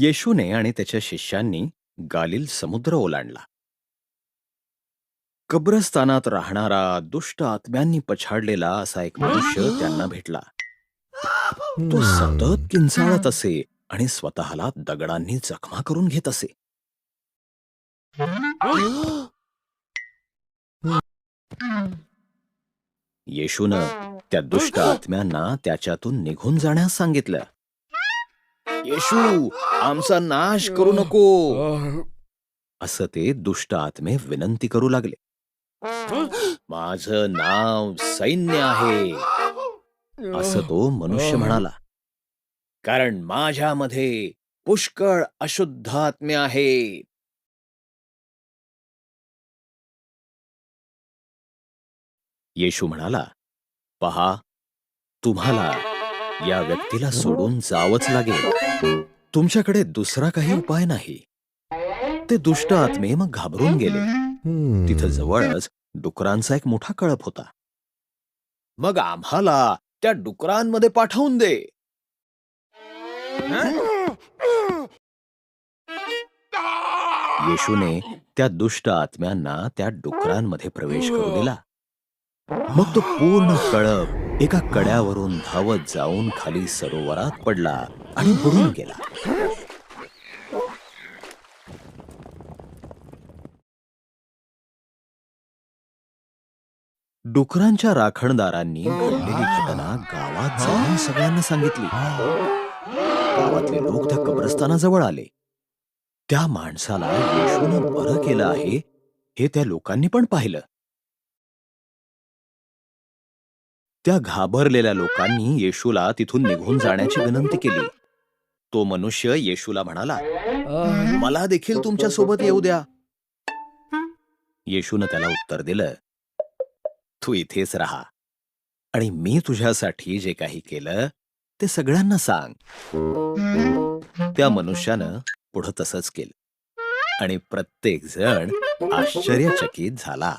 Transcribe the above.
येशूने आणि त्याच्या शिष्यांनी गालिल समुद्र ओलांडला. कब्रस्तानात राहणारा दुष्ट आत्म्यांनी पछाडलेला असा एक मनुष्य त्यांना भेटला. तो सतत किंचाळत असे आणि स्वतःला दगडांनी जखमा करून घेत असे. येशून त्या दुष्ट आत्म्यांना त्याच्यातून निघून जाण्यास सांगितलं. येशू आमचा नाश करू नको. असं ते दुष्ट आत्मे विनंती करू लागले. माझं नाव सैन्य आहे. असं तो मनुष्य म्हणाला. कारण माझ्यामध्ये पुष्कळ अशुद्ध आत्मे आहेत. येशू म्हणाला पहा तुम्हाला या व्यक्तीला सोडून जावंच लागेल. तुमच्याकडे दुसरा काही उपाय नाही. ते दुष्ट आत्मे मग घाबरून गेले. तिथं जवळच डुकरांचा एक मोठा कळप होता. मग आम्हाला त्या डुकरांमध्ये पाठवून दे. येशूने त्या दुष्ट आत्म्यांना त्या डुकरांमध्ये प्रवेश करू दिला. मग तो पूर्ण कळप एका कड्यावरून धावत जाऊन खाली सरोवरात पडला आणि बुडून गेला. डुकरांच्या राखणदारांनी घडलेली घटना गावात जाऊन सगळ्यांना सांगितली. गावातले लोक त्या कब्रस्तानाजवळ आले. त्या माणसाला येशून बरं केलं आहे हे त्या लोकांनी पण पाहिलं. त्या घाबरलेल्या लोकांनी येशूला तिथून निघून जाण्याची विनंती केली. तो मनुष्य येशूला म्हणाला मला देखील तुमच्यासोबत येऊ द्या. येशून त्याला उत्तर दिलं तू इथेच राहा आणि मी तुझ्यासाठी जे काही केलं ते सगळ्यांना सांग. त्या मनुष्यानं पुढं तसंच केलं आणि प्रत्येक जण आश्चर्यचकित झाला.